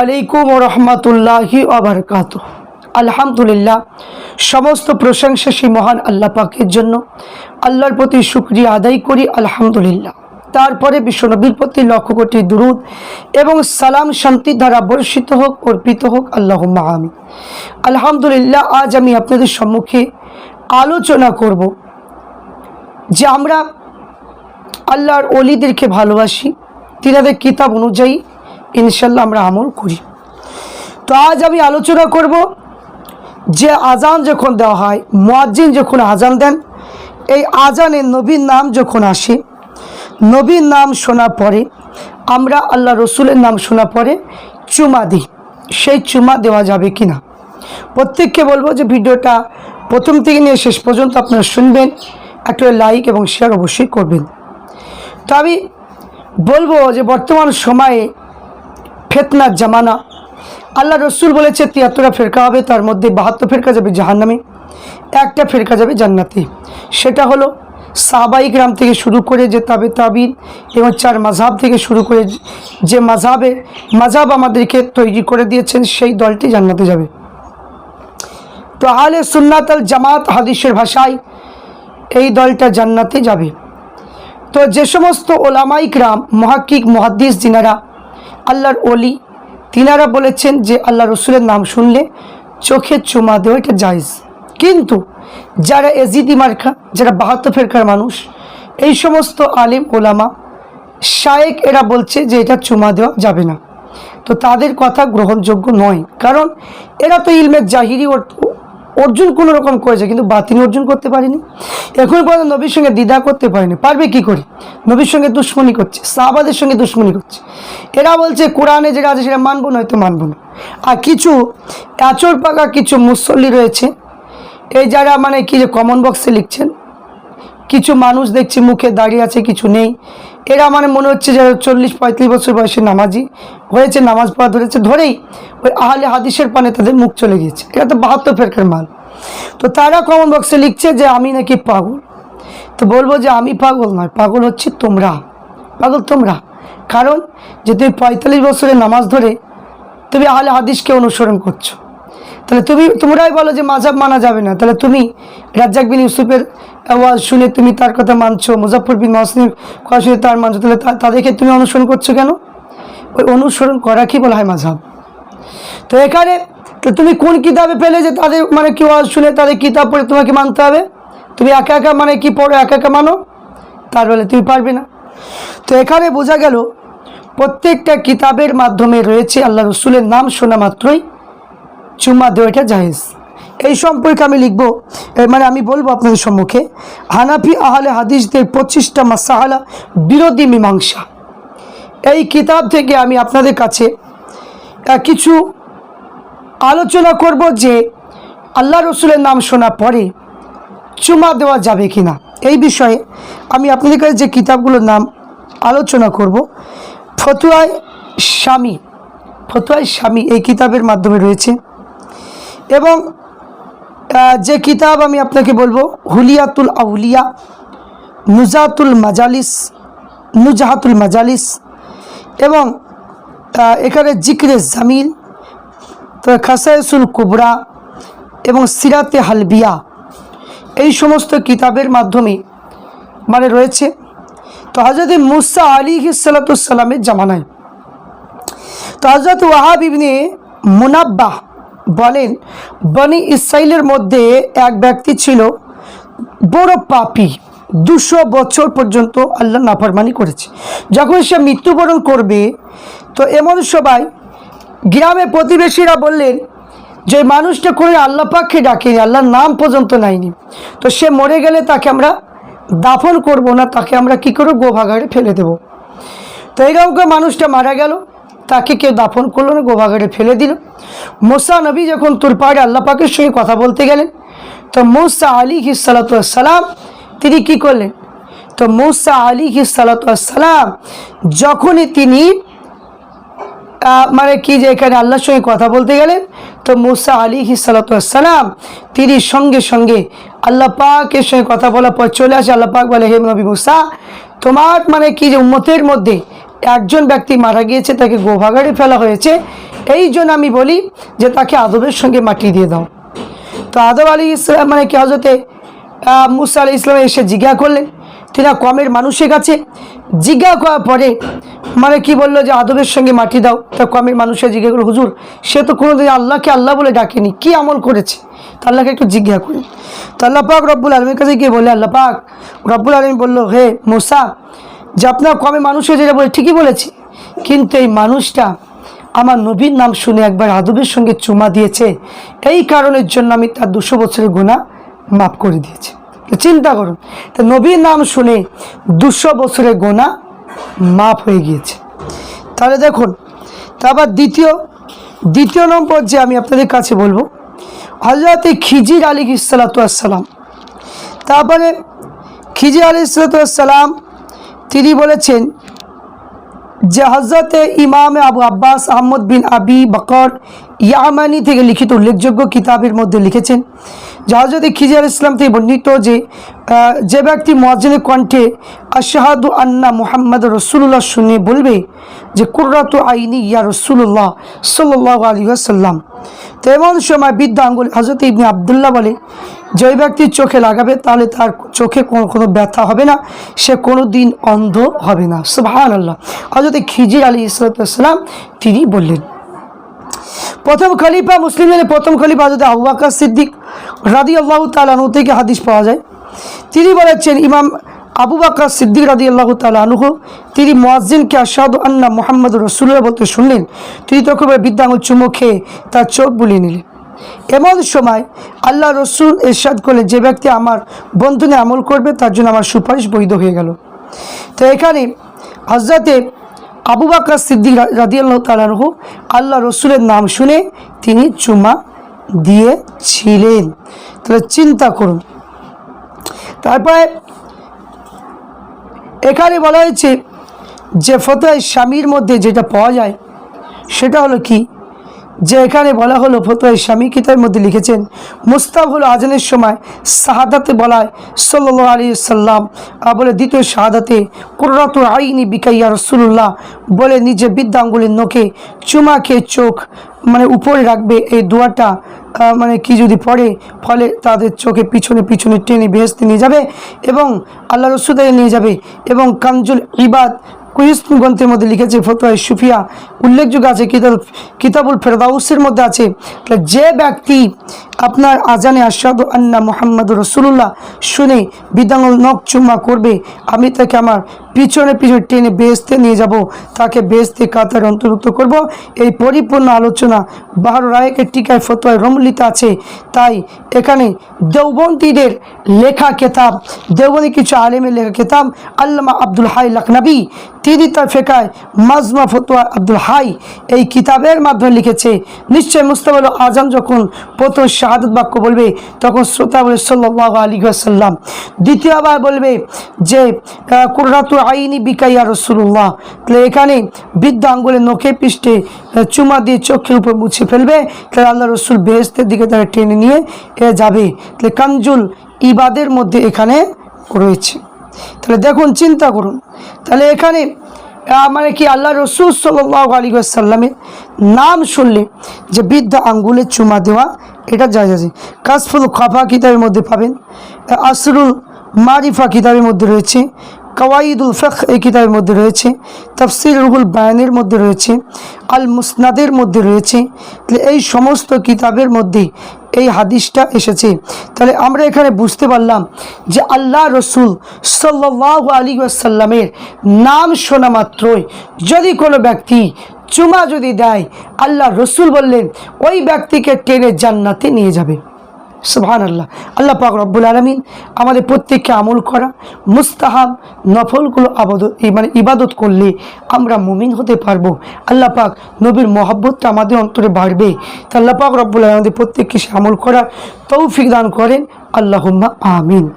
আলাইকুম আলহামদুলিল্লাহ, সমস্ত প্রশংসা সেই মহান আল্লাহ পাকের জন্য। আল্লাহর প্রতি শুক্রিয়া আদায় করি, আলহামদুলিল্লাহ। তারপরে বিশ্বনবীর প্রতি লক্ষ কোটি দুরুদ এবং সালাম শান্তি দ্বারা বর্ষিত হোক, অর্পিত হোক আল্লাহ মাহামি আলহামদুলিল্লাহ, আজ আমি আপনাদের সম্মুখে আলোচনা করব যে আমরা আল্লাহর অলিদেরকে ভালোবাসি, তিনাদের কিতাব অনুযায়ী ইনশাল্লাহ আমরা আমল করি। তো আজ আমি আলোচনা করব যে আজান যখন দেওয়া হয়, মুয়াজ্জিন যখন আজান দেন, এই আজানে নবীর নাম যখন আসে, নবীর নাম শোনা পরে আমরা আল্লাহ রসুলের নাম শোনা পরে চুমা দিই। সেই চুমা দেওয়া যাবে কি না প্রত্যেককে বলব যে ভিডিওটা প্রথম থেকে নিয়ে শেষ পর্যন্ত আপনারা শুনবেন, একটা লাইক এবং শেয়ার অবশ্যই করবেন। তো আমি বলব যে বর্তমান সময়ে ফেতনার জামানা। আল্লাহ রসুল বলেছে, তিয়াত্তরটা ফেরকা হবে, তার মধ্যে বাহাত্তর ফেরকা যাবে জাহান্নামে, একটা ফেরকা যাবে জান্নাতে। সেটা হলো সাহাবাই গ্রাম থেকে শুরু করে যে তাবে তাবিন এবং চার মাঝাব থেকে শুরু করে যে মাঝাবে মাঝাব আমাদেরকে তৈরি করে দিয়েছেন, সেই দলটি জান্নাতে যাবে। তো আহলে সুন্নাত আল জামাত হাদিসের ভাষায় এই দলটা জান্নাতে যাবে। তো যে সমস্ত ওলামাই গ্রাম মহাকিক মহাদ্দিস যিনারা আল্লাহর অলি তিনারা বলেছেন যে আল্লাহ রসুলের নাম শুনলে চোখে চুমা দেওয়া এটা জায়জ। কিন্তু যারা এজিদি মার্কা, যারা বাহাত্তর ফেরকার মানুষ, এই সমস্ত আলিম ওলামা, শায়েক এরা বলছে যে এটা চুমা দেওয়া যাবে না। তো তাদের কথা গ্রহণযোগ্য নয়। কারণ এরা তো ইলমের জাহিরি অর্জন কোনো রকম করেছে, কিন্তু বাতিনি অর্জন করতে পারেনি। এখন পর্যন্ত নবীর সঙ্গে দ্বিধা করতে পারেনি। পারবে কি করে? নবীর সঙ্গে দুশ্মনী করছে, সাহাবাদের সঙ্গে দুশ্মনী করছে। এরা বলছে, কোরআনে যেটা আছে সেটা মানবো না, হয়তো মানবো না। আর কিছু আচর পাকা কিছু মুসল্লি রয়েছে, এই যারা মানে কি যে কমন বক্সে লিখছেন, কিছু মানুষ দেখছি মুখে দাঁড়িয়ে আছে, কিছু নেই। এরা মানে মনে হচ্ছে যে চল্লিশ, পঁয়ত্রিশ বছর বয়সে নামাজি। হয়েছে, নামাজ পড়া ধরেছে, ধরেই ওই আহলে হাদিসের পানে তাদের মুখ চলে গিয়েছে। এটা তো বাহাত্তর ফেরকার মাল। তো তারা কমন বক্সে লিখছে যে, আমি নাকি পাগল। তো বলব যে, আমি পাগল নয়, পাগল হচ্ছে তোমরা। পাগল তোমরা। কারণ যে তুমি পঁয়তাল্লিশ বছরে নামাজ ধরে তুমি আহলে হাদিসকে অনুসরণ করছ। তাহলে তুমি, তোমরাই বলো যে মাঝাব মানা যাবে না। তাহলে তুমি রাজ্জাক বিন ইউসুফের আওয়াজ শুনে তুমি তার কথা মানছো মুজাফর বিন মহসিনের কথা শুনে তার মানছো, তাহলে তাদেরকে তুমি অনুসরণ করছ কেন? ওই অনুসরণ করা কি বলা হয় মাঝাব? তো এখানে, তো তুমি কোন কিতাবে পেলে যে তাদের মানে কি আওয়াজ শুনে তাদের কিতাব পড়ে তোমাকে মানতে হবে? তুমি একা একা মানে কি পড়ো, একা একা মানো? তার বলে তুমি পারবে না। তো এখানে বোঝা গেল, প্রত্যেকটা কিতাবের মাধ্যমে রয়েছে আল্লাহ রসুলের নাম শোনা মাত্রই চুম্মা দেওয়াটা জায়েজ। এই সম্পর্কে আমি লিখব মানে আমি বলব আপনাদের সম্মুখে, হানাফি আহলে হাদিসদের পঁচিশটা মাসাহালা বিরোধী মীমাংসা। এই কিতাব থেকে আমি আপনাদের কাছে কিছু আলোচনা করব যে আল্লাহ রসুলের নাম শোনা পরে চুমা দেওয়া যাবে কি না এই বিষয়ে আমি আপনাদের কাছে যে কিতাবগুলোর নাম আলোচনা করব, ফতুয়ায় স্বামী ফতুয়ায় স্বামী এই কিতাবের মাধ্যমে রয়েছে। এবং যে কিতাব আমি আপনাকে বলব, হুলিয়াতুল আউলিয়া, নুজাতুল মাজালিস, নুজাহাতুল মাজালিস এবং এখানে জিক্রে জামিল খাসায়সুল কুবরা এবং সিরাতে হালবিয়া এই সমস্ত কিতাবের মাধ্যমে মানে রয়েছে। তো হজরত মুসা আলী সালাতামের জামানায়। তো হজরত ওয়াহাব ইবনে মুনাব্বাহ বলেন, বনি ইসরাইলের মধ্যে এক ব্যক্তি ছিল বড় পাপি, দুশো বছর পর্যন্ত আল্লাহ নাফরমানি করেছে। যখন সে মৃত্যুবরণ করবে, তো এমন সবাই গ্রামে প্রতিবেশীরা বললেন যে, মানুষটা করে আল্লাহ পাককে ডাকেনি, আল্লাহর নাম পর্যন্ত নেয়নি। তো সে মরে গেলে তাকে আমরা দাফন করব না, তাকে আমরা কী করব? গোভাগারে ফেলে দেবো। তো এইরকম করে মানুষটা মারা গেল। তাকে কেউ দাফন করল না গোভাগাড়ে ফেলে দিল। মোসা নবী যখন তোর পাহাড়ে আল্লাহ পাকের সঙ্গে কথা বলতে গেলেন, তো মৌসা আলী সালাম তিনি কি করলেন? তো মৌসা আলী সালাম যখনই তিনি মানে কি যে এখানে আল্লাহর সঙ্গে কথা বলতে গেলেন, তো মুসা আলী সালাম তিনি সঙ্গে সঙ্গে আল্লাহ পাকের সঙ্গে কথা বলার পর চলে আসে। আল্লাহ পাক বলে, হে নবী মুসা, তোমার মানে কি যে উম্মতের মধ্যে একজন ব্যক্তি মারা গিয়েছে তাকে গোভাগাড়ে ফেলা হয়েছে। এই জন্য আমি বলি যে তাকে আদবের সঙ্গে মাটি দিয়ে দাও। তো আদব আলী ইসলাম মানে কি হজরতে আহ, মুসা আলী ইসলাম এসে জিজ্ঞা করলেন তিনি কমের মানুষের কাছে? জিজ্ঞা করার পরে মানে কি বলল যে আদবের সঙ্গে মাটি দাও। তা কমের মানুষের জিজ্ঞা করল হুজুর সে তো কোনোদিন আল্লাহকে আল্লাহ বলে ডাকেনি কি আমল করেছে? তা আল্লাহকে একটু জিজ্ঞা করি তো আল্লাহ পাক রব্বুল আলমীর কাছে গিয়ে বলে আল্লাহ পাক রব্বুল আলমী বলল হে মোসা যে আপনার কমে মানুষের যেটা বলে, ঠিকই বলেছি। কিন্তু এই মানুষটা আমার নবীর নাম শুনে একবার আদবের সঙ্গে চুমা দিয়েছে। এই কারণের জন্য আমি তার দুশো বছরের গুণা মাফ করে দিয়েছি। চিন্তা করুন, তো নবীর নাম শুনে দুশো বছরের গোনা মাফ হয়ে গিয়েছে। তাহলে দেখুন তারপর দ্বিতীয় দ্বিতীয় নম্বর যে আমি আপনাদের কাছে বলব হজরতে খিজির আলী ইসালাতাম তারপরে খিজির আলী ইসালাতাম তিনি বলেছেন যে হজরতে ইমাম আবু আব্বাস আহমদ বিন আবি বকর ইয়ামানি থেকে লিখিত উল্লেখযোগ্য কিতাবের মধ্যে লিখেছেন যে হজরত খিজিয়ার ইসলাম থেকে বর্ণিত যে যে ব্যক্তি মহাজনের কণ্ঠে আশাহাদু আন্না মুহাম্মদ রসুল্লাহ শুনে বলবে যে, কুর্রাত আইনি ইয়া রসুল্লাহ সাল্লাহ আলী আসাল্লাম তো এমন সময় বিদ্যা আঙ্গুল হজরত ইবনে আবদুল্লাহ বলে যে ব্যক্তির চোখে লাগাবে, তাহলে তার চোখে কোনো কোনো ব্যথা হবে না, সে কোনো দিন অন্ধ হবে না। সুবহান আল্লাহ হজরত খিজির আলী ইসলাতাম তিনি বললেন, প্রথম খলিফা মুসলিমদের প্রথম খলিফা হজরত আবু সিদ্দিক রাদি আল্লাহ তালানু থেকে হাদিস পাওয়া যায়। তিনি বলেছেন, ইমাম আবু বাকর সিদ্দিক রাদি আল্লাহ তালানুহু তিনি মোয়াজ্জিনকে আসাদ আন্না মোহাম্মদ রসুল্লাহ বলতে শুনলেন। তিনি তখন বিদ্যাঙ্গুল চুমো খেয়ে তার চোখ বুলিয়ে নিলেন। এমন সময় আল্লাহ রসুল এরশাদ করলে যে ব্যক্তি আমার বন্ধনে আমল করবে, তার জন্য আমার সুপারিশ বৈধ হয়ে গেল। তো এখানে হজরতে আবু বাকর সিদ্দিক রাদিয়াল্লাহ তালানহু আল্লাহ রসুলের নাম শুনে তিনি চুমা দিয়েছিলেন। তাহলে চিন্তা করুন। তারপরে এখানে বলা হয়েছে যে ফতোয় স্বামীর মধ্যে যেটা পাওয়া যায়, সেটা হলো কি? যে এখানে বলা হলো, ফতোয় স্বামী কিতাবের মধ্যে লিখেছেন মুস্তাব হলো আজানের সময় শাহাদাতে বলায় সাল্লাহ আলী সাল্লাম বলে, দ্বিতীয় শাহাদাতে কুর্রাত আইনি বিকাইয়া রসুল্লাহ বলে, নিজে বিদ্যাঙ্গুলির নখে চুমা খেয়ে চোখ মানে উপরে রাখবে, এই দোয়াটা মানে কি যদি পড়ে, ফলে তাদের চোখে পিছনে পিছনে টেনে বেহেস্তে নিয়ে যাবে এবং আল্লাহ রসুদায় নিয়ে যাবে এবং কাঞ্জুল ইবাদ কুহিস্ত গ্রন্থের মধ্যে লিখেছে ফতোয়া সুফিয়া। উল্লেখযোগ্য আছে কিতাব কিতাবুল ফেরদাউসের মধ্যে আছে তাহলে যে ব্যক্তি আপনার আজানে আসাদ আন্না মোহাম্মদ রসুল্লাহ শুনে বিদাঙ্গল নখ চুম্মা করবে, আমি তাকে আমার পিছনে পিছনে টেনে বেসতে নিয়ে যাব। তাকে বেসতে কাতার অন্তর্ভুক্ত করব। এই পরিপূর্ণ আলোচনা বাহার রায়কের টিকায় ফতোয় রমলিত আছে। তাই এখানে দেওবন্তীদের লেখা কেতাব, দেওবন্দি কিছু আলেমের লেখা কেতাব, আল্লামা আব্দুল হাই লখনবী তিনি তার ফেকায় মাজমা ফতোয়া আব্দুল হাই এই কিতাবের মাধ্যমে লিখেছে। নিশ্চয় মুস্তাবল আজম যখন প্রথম শাহাদত বাক্য বলবে, তখন শ্রোতা বলে সাল্লাহ আলী সাল্লাম দ্বিতীয়বার বলবে যে কুর্রাতু আইনি বিকাইয়া রসুল্লাহ তাহলে এখানে বৃদ্ধ আঙ্গুলে নখে পিষ্টে চুমা দিয়ে চোখের উপর মুছে ফেলবে। তাহলে আল্লাহ রসুল বেহেস্তের দিকে তারা টেনে নিয়ে যাবে। তাহলে কাঞ্জুল ইবাদের মধ্যে এখানে রয়েছে। তাহলে দেখুন, চিন্তা করুন। তাহলে এখানে মানে কি আল্লাহ রসুল সাল্লাহ আলী সাল্লামের নাম শুনলে যে বৃদ্ধ আঙ্গুলে চুমা দেওয়া, এটা যায় আছে। কাসফুল খাফা কিতাবের মধ্যে পাবেন আসরুল মারিফা কিতাবের মধ্যে রয়েছে। কওয়াইদুল ফখ এই কিতাবের মধ্যে রয়েছে, তফসির রুহুল বায়ানের মধ্যে রয়েছে আল মুসনাদের মধ্যে রয়েছে। তাহলে এই সমস্ত কিতাবের মধ্যে এই হাদিসটা এসেছে। তাহলে আমরা এখানে বুঝতে পারলাম যে আল্লাহ রসুল সাল্লাহ আলী আসাল্লামের নাম শোনা মাত্রই যদি কোনো ব্যক্তি চুমা যদি দেয়, আল্লাহ রসুল বললেন, ওই ব্যক্তিকে টেনে জান্নাতে নিয়ে যাবে। সুবহান আল্লাহ আল্লাহ পাক রব্বুল আলমিন আমাদের প্রত্যেককে আমল করা মুস্তাহাব নফলগুলো আবাদত মানে ইবাদত করলে আমরা মুমিন হতে পারব। আল্লাহ পাক নবীর মহব্বতটা আমাদের অন্তরে বাড়বে। তা আল্লাহ পাক রব্বুল আলম আমাদের প্রত্যেককে সে আমল করার তৌফিক দান করেন। আল্লাহ আমিন।